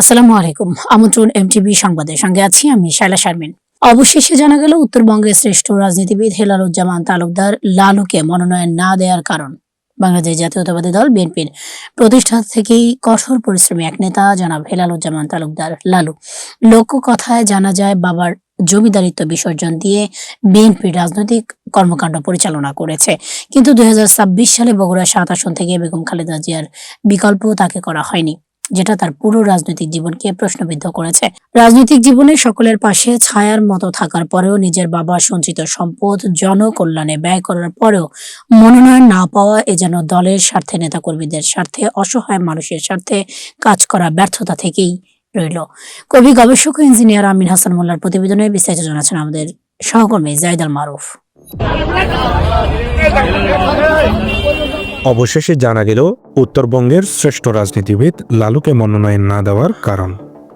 আসসালামু আলাইকুম। আমন্ত্রণ এমটিভি সংবাদের সঙ্গে আছি আমি শাইলা শারমিন। অবশেষে জানা গেল, উত্তরবঙ্গের শ্রেষ্ঠ রাজনীতিবিদ হেলালুজ্জামান তালুকদার লালুকে মনোনয়ন না দেওয়ার কারণ। বাংলাদেশ জাতীয়তাবাদী দল বিএনপির প্রতিষ্ঠা থেকেই কঠোর পরিশ্রমী এক নেতা, জনাব হেলালুজ্জামান তালুকদার লালু। লোক কথায় জানা যায়, বাবার জমিদারিত্ব বিসর্জন দিয়ে বিএনপির রাজনৈতিক কর্মকাণ্ড পরিচালনা করেছে। কিন্তু দুই হাজার ছাব্বিশ সালে বগুড়া সাত আসন থেকে বেগম খালেদা জিয়ার বিকল্প তাকে করা হয়নি। যেটা তার পুরো রাজনৈতিক জীবনকে প্রশ্নবিদ্ধ করেছে। রাজনৈতিক জীবনে সকলের পাশে ছায়ার মতো থাকার পরেও নিজের বাবা সঞ্চিত সম্পদ, জনকল্যাণে ব্যয় করার পরেও মনোনয়ন না পাওয়া এ যেন দলের স্বার্থে, নেতাকর্মীদের স্বার্থে, অসহায় মানুষের স্বার্থে কাজ করা ব্যর্থতা থেকেই রইল। কবি, গবেষক ইঞ্জিনিয়ার আমিন হাসান মোল্লার প্রতিবেদনে বিস্তারিত জানাচ্ছেন আমাদের সহকর্মী জাইদ মারুফ। অবশেষে জানা গেল, উত্তরবঙ্গের শ্রেষ্ঠ রাজনীতিবিদ লালুকে মনোনয়ন না দেওয়ার কারণ।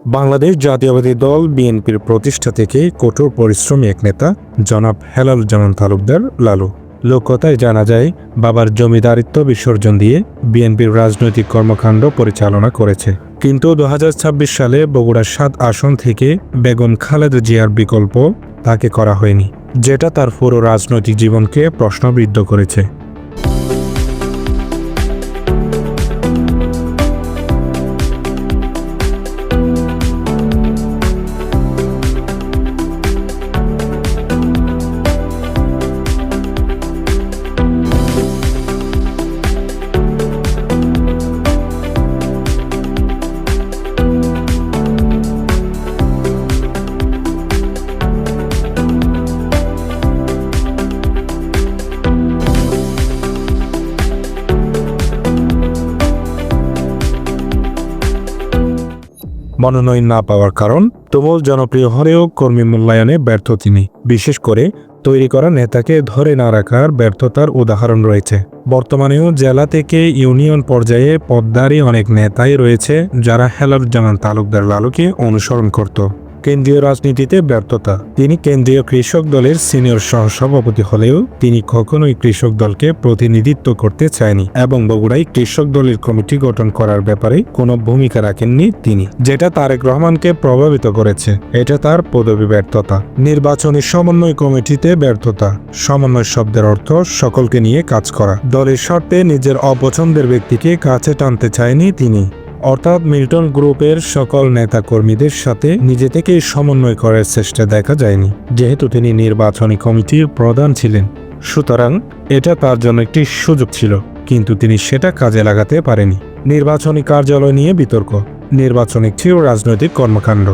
বাংলাদেশ জাতীয়বাদী দল বিএনপির প্রতিষ্ঠা থেকে কঠোর পরিশ্রমী এক নেতা, জনাব হেলাল হেলালুজ্জামান তালুকদার লালু। লোকতায় জানা যায়, বাবার জমিদারিত্ব বিসর্জন দিয়ে বিএনপির রাজনৈতিক কর্মকাণ্ড পরিচালনা করেছে। কিন্তু দু হাজার ছাব্বিশ সালে বগুড়ার সাত আসন থেকে বেগম খালেদা জিয়ার বিকল্প তাকে করা হয়নি, যেটা তার পুরো রাজনৈতিক জীবনকে প্রশ্নবিদ্ধ করেছে। মনোনয়ন না পাওয়ার কারণ তুমুল জনপ্রিয় হলেও কর্মী মূল্যায়নে ব্যর্থ তিনি। বিশেষ করে তৈরি করা নেতাকে ধরে না রাখার ব্যর্থতার উদাহরণ রয়েছে। বর্তমানেও জেলা থেকে ইউনিয়ন পর্যায়ে পদ্মারই অনেক নেতাই রয়েছে যারা হেলার জানান তালুকদার লালুকে অনুসরণ করত। কেন্দ্রীয় রাজনীতিতে ব্যর্থতা। তিনি কেন্দ্রীয় কৃষক দলের সিনিয়র সহসভাপতি হলেও তিনি কখনোই কৃষক দলকে প্রতিনিধিত্ব করতে চায়নি এবং বগুড়ায় কৃষক দলের কমিটি গঠন করার ব্যাপারে কোনো ভূমিকা রাখেননি তিনি। যেটা তারেক রহমানকে প্রভাবিত করেছে, এটা তার পদবী ব্যর্থতা। নির্বাচনী সমন্বয় কমিটিতে ব্যর্থতা, সমন্বয় শব্দের অর্থ সকলকে নিয়ে কাজ করা। দলের শর্তে নিজের অপছন্দের ব্যক্তিকে কাছে টানতে চায়নি তিনি। অর্থাৎ মিল্টন গ্রুপের সকল নেতাকর্মীদের সাথে নিজে থেকেই সমন্বয় করার চেষ্টা দেখা যায়নি, যেহেতু তিনি নির্বাচনী কমিটির প্রধান ছিলেন। সুতরাং এটা তার জন্য একটি সুযোগ ছিল, কিন্তু তিনি সেটা কাজে লাগাতে পারেনি। নির্বাচনী কার্যালয় নিয়ে বিতর্ক, নির্বাচন একটি রাজনৈতিক কর্মকাণ্ড।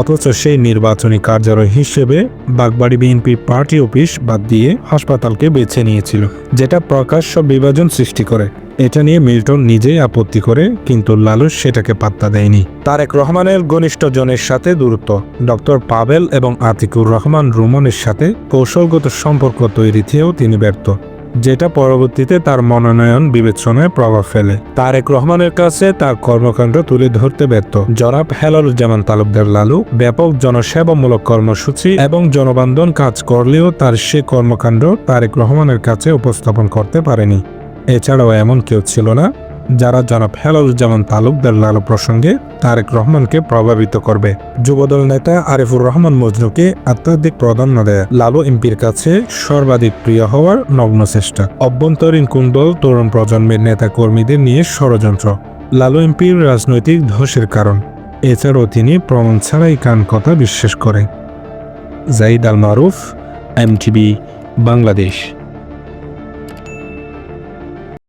অথচ সেই নির্বাচনী কার্যালয় হিসেবে বাগবাড়ি বিএনপি পার্টি অফিস বাদ দিয়ে হাসপাতালকে বেছে নিয়েছিল, যেটা প্রকাশ্য বিভাজন সৃষ্টি করে। এটা নিয়ে মিল্টন নিজেই আপত্তি করে, কিন্তু লালু সেটাকে পাত্তা দেয়নি। তারেক রহমানের ঘনিষ্ঠ জনের সাথে দূরত্ব, ডক্টর পাবেল এবং আতিকুর রহমান রুমনের সাথে কৌশলগত সম্পর্ক তৈরিতেও তিনি ব্যর্থ, যেটা পরবর্তীতে তার মনোনয়ন বিবেচনায় প্রভাব ফেলে। তারেক রহমানের কাছে তার কর্মকাণ্ড তুলে ধরতে ব্যর্থ। জনাব হেলালুজ্জামান তালুকদার লালু ব্যাপক জনসেবামূলক কর্মসূচি এবং জনবান্ধন কাজ করলেও তার সে কর্মকাণ্ড তারেক রহমানের কাছে উপস্থাপন করতে পারেনি। এছাড়াও এমন কেউ ছিল না যারা জনাব হেলালুজ্জামান তালুকদার লালু প্রসঙ্গে তারেক রহমানকে প্রভাবিত করবে। যুবদল নেতা আরিফুর রহমান মজনুকে আধ্যাত্মিক প্রাধান্য দেয়। লালু এমপির কাছে সর্বাধিক প্রিয় হওয়ার নগ্ন চেষ্টা। অভ্যন্তরীণ কুণ্ডল তরুণ প্রজন্মের নেতা কর্মীদের নিয়ে ষড়যন্ত্র। লালু এমপির রাজনৈতিক ধসের কারণ। এছাড়াও তিনি প্রমাণ ছাড়াই কান কথা বিশ্বাস করেন। জাইদ আল মারুফ, এমটিভি, বাংলাদেশ।